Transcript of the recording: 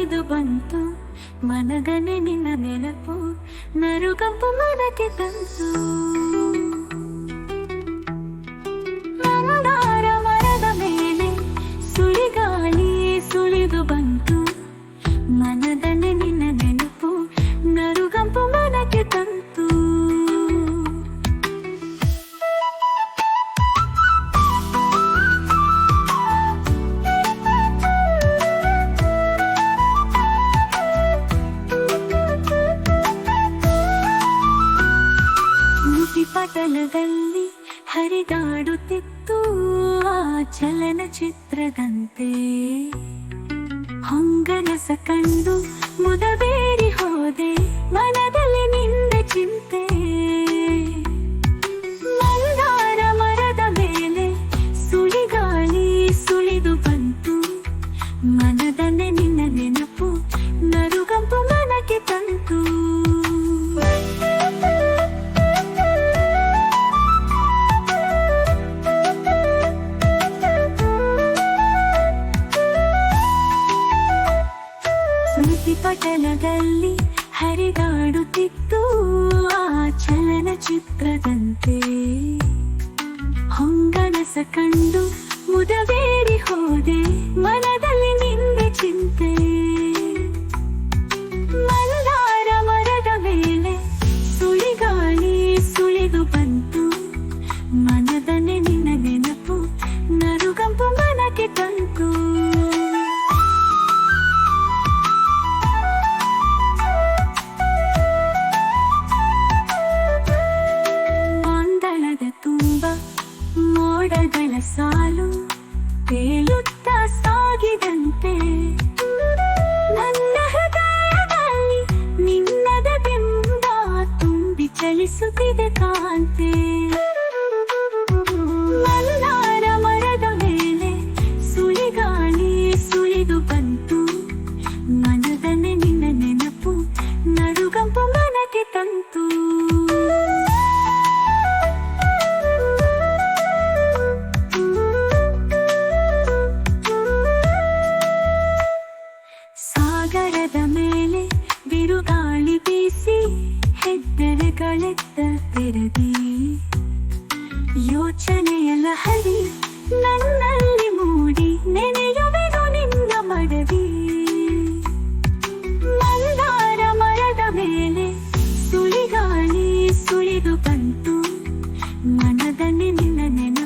ಸುಳಿದು ಬಂತು ಮನಗನೆ ನಿನ್ನ ನೆನಪು ನರುಗಂಪು ಮನಕ್ಕೆ ತಂತು ಹರಿದಾಡುತ್ತಿತ್ತು ಆ ಚಲನಚಿತ್ರದಂತೆ ಹೊಂಗನಸ ಕಂಡು ಮುದಬೇರಿ ಹೋದೆ ಮನದಲ್ಲಿ ನಿಂದ ಚಿಂತೆ. ಮಂದಾರ ಮರದ ಮೇಲೆ ಸುಳಿಗಾಳಿ ಸುಳಿದು ಬಂತು. ಪಟಲದಲ್ಲಿ ಹರಿದಾಡುತ್ತಿತ್ತು ಆ ಚಲನಚಿತ್ರದಂತೆ ಹೊಂಗನಸ ಕಂಡು ಮುದಬೇರಿ ಹೋದ ಮರಗಳ ಸಾಲು ತೇಲುತ್ತ ಸಾಗಿದಂತೆ. ನನ್ನ ಹೃದಯದಲ್ಲಿ ನಿನ್ನದ ಬಿಂಬ ತುಂಬಿ ಚಲಿಸುತ್ತಿದೆ ಕಾಂತೆ. ಮಲ್ಲಾರ ಮರದ ಮೇಲೆ ಸುಳಿಗಾಳಿ ಸುಳಿದು ಬಂತು. ಮನದಲ್ಲಿ ನಿನ್ನ ನೆನಪು ನಡುಗಂಪು ಮನಕ್ಕೆ ತಂತು. ಕಳೆದ ತೆರದಿ ಯೋಚನೆಯಲ್ಲ ಹರಿ, ನನ್ನಲ್ಲಿ ಮೂಡಿ ನೆನೆಯುವೆನು ನಿನ್ನ ಮಡವಿ ಮಂದಾರ ಮರದ ಮೇಲೆ ಸುಳಿಗಾಳಿ ಸುಳಿದು ಬಂತು. ಮನದಲ್ಲಿ ನಿನ್ನ ನೆನೆ